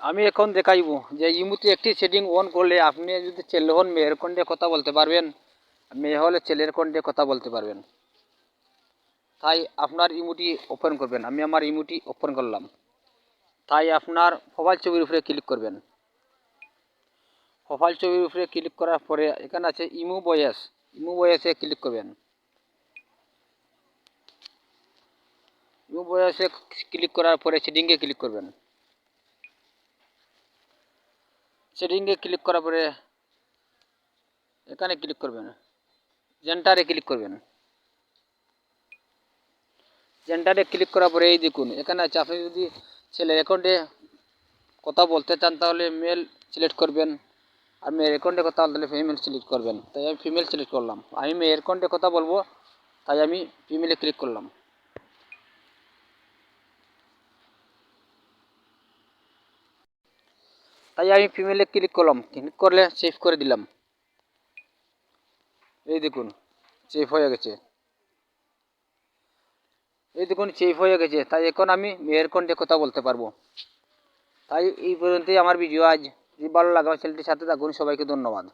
আমি এখন দেখাইব যে ইমুতে একটি সেটিং অন করলে আপনি যদি ছেলে হন মেয়ের কণ্ঠে কথা বলতে পারবেন, মেয়ে হলে ছেলের কণ্ঠে কথা বলতে পারবেন। তাই আপনার ইমুটি ওপেন করবেন। আমি আমার ইমুটি ওপেন করলাম। তাই আপনার মোবাইল ছবির উপরে ক্লিক করবেন। প্রোফাইল ছবির উপরে ক্লিক করার পরে এখানে আছে ইমু বয়েস। ইমু বয়েসে ক্লিক করবেন। ইমু বয়েসে ক্লিক করার পরে সেটিংয়ে ক্লিক করবেন। সেটিংয়ে ক্লিক করার পরে এখানে ক্লিক করবেন। জেন্টারে ক্লিক করবেন। জেন্টারে ক্লিক করার পরে এই দেখুন, এখানে আছে, আপনি যদি ছেলের অ্যাকাউন্টে কথা বলতে চান, তাহলে মেল সিলেক্ট করবেন। আর মেয়ের অ্যাকাউন্টে কথা বলতে ফিমেল সিলেক্ট করবেন। তাই আমি ফিমেল সিলেক্ট করলাম। আমি মেয়ের অ্যাকাউন্টে কথা বলব, তাই আমি ফিমেলে ক্লিক করলাম। তাই আমি ফিমেলে ক্লিক করলাম। ক্লিক করলে সেভ করে দিলাম। এই দেখুন সেভ হয়ে গেছে। এই দেখুন সেভ হয়ে গেছে। তাই এখন আমি মেয়ের কণ্ঠে কথা বলতে পারব? তাই এই পর্যন্তই আমার ভিডিও আজ যদি ভালো লাগে আমার চ্যানেলটির সাথে থাকুন। সবাইকে ধন্যবাদ।